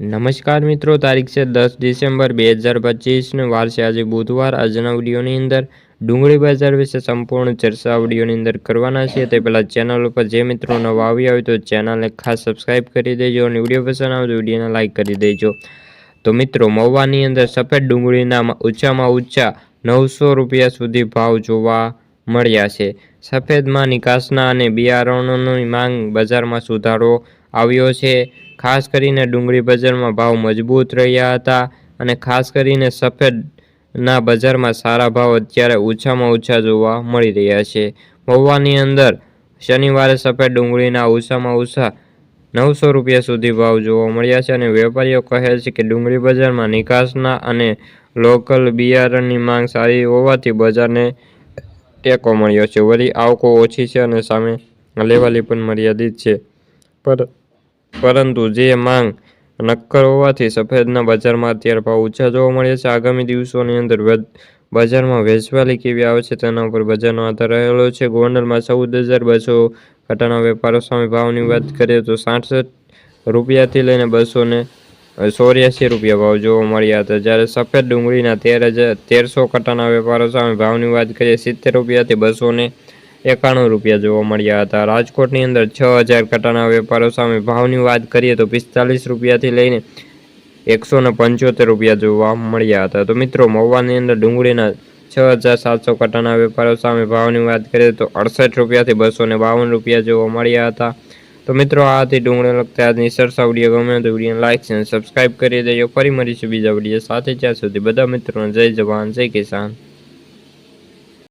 નમસ્કાર મિત્રો, તારીખ છે દસ ડિસેમ્બર બે હજાર પચીસનો. વાર છે આજે બુધવાર. આજના વિડીયોની અંદર ડુંગળી બજાર વિશે સંપૂર્ણ ચર્ચા વિડીયોની અંદર કરવાના છે તે પહેલાં ચેનલ ઉપર જે મિત્રો નવા આવ્યા હોય તો ચેનલને ખાસ સબસ્ક્રાઈબ કરી દેજો અને વીડિયો પસંદ આવે તો વિડીયોને લાઇક કરી દેજો. તો મિત્રો, મહુવાની અંદર સફેદ ડુંગળીના ઊંચામાં ઊંચા નવસો રૂપિયા સુધી ભાવ જોવા મળ્યા છે. સફેદમાં નિકાસના અને બિયારણોની માંગ બજારમાં સુધારો આવ્યો છે. ખાસ કરીને ડુંગળી બજારમાં ભાવ મજબૂત રહ્યા હતા અને ખાસ કરીને સફેદના બજારમાં સારા ભાવ અત્યારે ઓછામાં ઓછા જોવા મળી રહ્યા છે. મહુવાની અંદર શનિવારે સફેદ ડુંગળીના ઓછામાં ઓછા નવસો રૂપિયા સુધી ભાવ જોવા મળ્યા છે અને વેપારીઓ કહે છે કે ડુંગળી બજારમાં નિકાસના અને લોકલ બિયારણની માંગ સારી હોવાથી બજારને ટેકો મળ્યો છે. વળી આવકો ઓછી છે અને સામે લેવાલી પણ મર્યાદિત છે. પર પરંતુ જે માંગ નક્કર હોવાથી સફેદના બજારમાં અત્યારે ભાવ ઊંચા જોવા મળે છે. આગામી દિવસોની અંદર બજારમાં વેચવાલી કેવી આવે છે તેના ઉપર બજારનો આધાર રહેલો છે. ગોંડલમાં ચૌદ હજાર બસો ઘટાના વેપારો સામે ભાવની વાત કરીએ તો સાઠસઠ રૂપિયાથી લઈને બસો ને ચોર્યાસી રૂપિયા ભાવ જોવા મળ્યા હતા. જ્યારે સફેદ ડુંગળીના તેર હજાર, તેરસો કટાના વેપારો સામે ભાવની વાત કરીએ, સિત્તેર રૂપિયાથી બસો ને એકાણું રૂપિયા જોવા મળ્યા હતા. રાજકોટની અંદર છ હજાર કટાના વેપારો સામે ભાવની વાત કરીએ તો પિસ્તાલીસ રૂપિયાથી લઈને એકસો ને પંચોતેર રૂપિયા જોવા મળ્યા હતા. તો મિત્રો, મહુવાની અંદર ડુંગળીના છ હજાર સાતસો કટાના વેપારો સામે ભાવની વાત કરીએ તો અડસઠ રૂપિયાથી બસો ને બાવન રૂપિયા જોવા મળ્યા હતા. તો મિત્રો, આ હતી ડુંગળી લગતા આજની સરસા વીડિયો. ગમે તો વીડિયો લાઈક અને સબસ્ક્રાઈબ કરી દેજો. ફરી મળીશું બીજા વીડિયો સાથે. જ્યાં સુધી બધા મિત્રોને જય જવાન, જય કિસાન.